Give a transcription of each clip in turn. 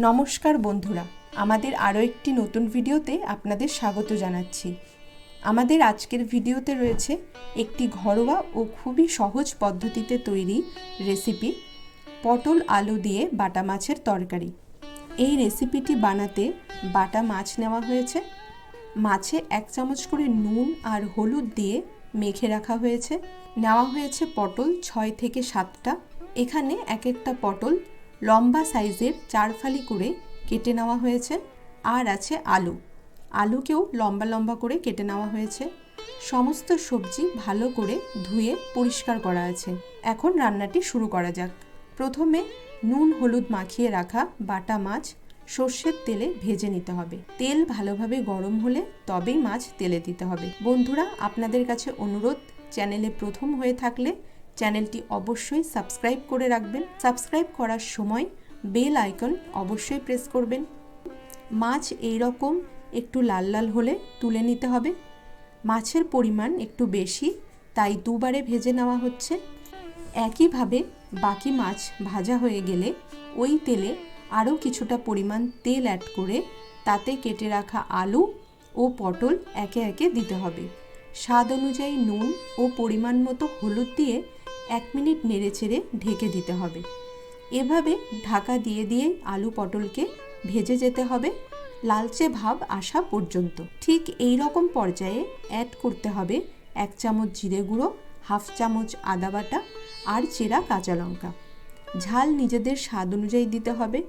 নমস্কার বন্ধুরা, আমাদের আরও একটি নতুন ভিডিওতে আপনাদের স্বাগত জানাচ্ছি। আমাদের আজকের ভিডিওতে রয়েছে একটি ঘরোয়া ও খুবই সহজ পদ্ধতিতে তৈরি রেসিপি, পটল আলু দিয়ে বাটা মাছের তরকারি। এই রেসিপিটি বানাতে বাটা মাছ নেওয়া হয়েছে। মাছে এক চামচ করে নুন আর হলুদ দিয়ে মেখে রাখা হয়েছে। নেওয়া হয়েছে পটল ছয় থেকে সাতটা। এখানে এক একটা পটল লম্বা সাইজের চার ফালি করে কেটে নেওয়া হয়েছে, আর আছে আলু। আলুকেও লম্বা লম্বা করে কেটে নেওয়া হয়েছে। সমস্ত সবজি ভালো করে ধুয়ে পরিষ্কার করা আছে। এখন রান্নাটি শুরু করা যাক। প্রথমে নুন, হলুদ মাখিয়ে রাখা বাটা মাছ সর্ষের তেলে ভেজে নিতে হবে। তেল ভালোভাবে গরম হলে তবেই মাছ তেলে দিতে হবে। বন্ধুরা, আপনাদের কাছে অনুরোধ, চ্যানেলে প্রথম হয়ে থাকলে চ্যানেলটি অবশ্যই সাবস্ক্রাইব করে রাখবেন। সাবস্ক্রাইব করার সময় বেল আইকন অবশ্যই প্রেস করবেন। মাছ এই রকম একটু লাল লাল হলে তুলে নিতে হবে। মাছের পরিমাণ একটু বেশি, তাই দুবারে ভেজে নেওয়া হচ্ছে। একইভাবে বাকি মাছ ভাজা হয়ে গেলে ওই তেলে আরও কিছুটা পরিমাণ তেল অ্যাড করে তাতে কেটে রাখা আলু ও পটল একে একে দিতে হবে। স্বাদ অনুযায়ী নুন ও পরিমাণ মতো হলুদ দিয়ে এক মিনিট নেড়েচেড়ে ঢেকে দিতে হবে। এভাবে ঢাকা দিয়ে দিয়ে আলু পটলকে ভেজে যেতে হবে লালচে ভাব আসা পর্যন্ত। ঠিক এই রকম পর্যায়ে অ্যাড করতে হবে এক চামচ জিরে গুঁড়ো, হাফ চামচ আদা বাটা আর চেরা কাঁচা লঙ্কা। ঝাল নিজেদের স্বাদ অনুযায়ী দিতে হবে।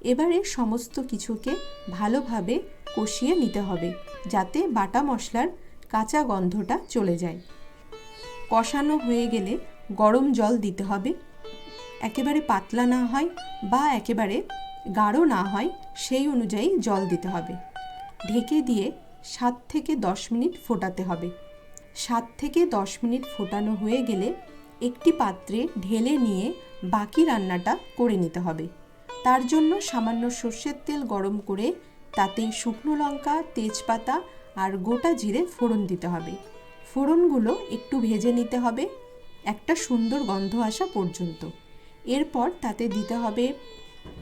এবারে সমস্ত কিছুকে ভালোভাবে কষিয়ে নিতে হবে যাতে বাটা মশলার কাঁচা গন্ধটা চলে যায়। কষানো হয়ে গেলে গরম জল দিতে হবে। একেবারে পাতলা না হয় বা একেবারে গাঢ় না হয়, সেই অনুযায়ী জল দিতে হবে। ঢেকে দিয়ে সাত থেকে দশ মিনিট ফোটাতে হবে। সাত থেকে দশ মিনিট ফোটানো হয়ে গেলে একটি পাত্রে ঢেলে নিয়ে বাকি রান্নাটা করে নিতে হবে। তার জন্য সামান্য সর্ষের তেল গরম করে তাতে শুকনো লঙ্কা, তেজপাতা আর গোটা জিরে ফোড়ন দিতে হবে। ফোড়নগুলো একটু ভেজে নিতে হবে। একটা সুন্দর গন্ধ আসা পর্যন্ত। এরপর তাতে দিতে হবে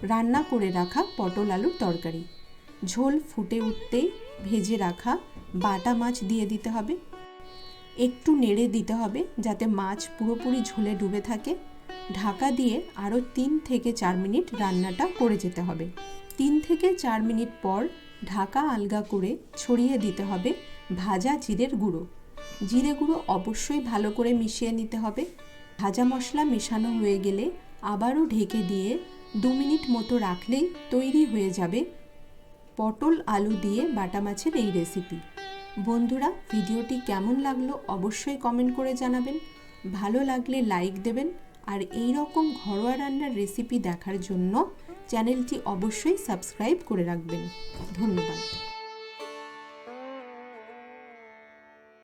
রান্না করে রাখা পটল আলুর তরকারি। ঝোল ফুটে উঠতেই ভেজে রাখা বাটা মাছ দিয়ে দিতে হবে। একটু নেড়ে দিতে হবে যাতে মাছ পুরোপুরি ঝোলে ডুবে থাকে। ঢাকা দিয়ে আরও তিন থেকে চার মিনিট রান্নাটা করে যেতে হবে। তিন থেকে চার মিনিট পর ঢাকা আলগা করে ছড়িয়ে দিতে হবে ভাজা জিরের গুঁড়ো। জিরে গুঁড়ো অবশ্যই ভালো করে মিশিয়ে নিতে হবে। ভাজা মশলা মেশানো হয়ে গেলে আবারও ঢেকে দিয়ে দু মিনিট মতো রাখলেই তৈরি হয়ে যাবে পটল আলু দিয়ে বাটা মাছের এই রেসিপি বন্ধুরা, ভিডিওটি কেমন লাগল অবশ্যই কমেন্ট করে জানাবেন। ভালো লাগলে লাইক দেবেন আর এই রকম ঘরোয়া রান্নার রেসিপি দেখার জন্য চ্যানেলটি অবশ্যই সাবস্ক্রাইব করে রাখবেন। ধন্যবাদ।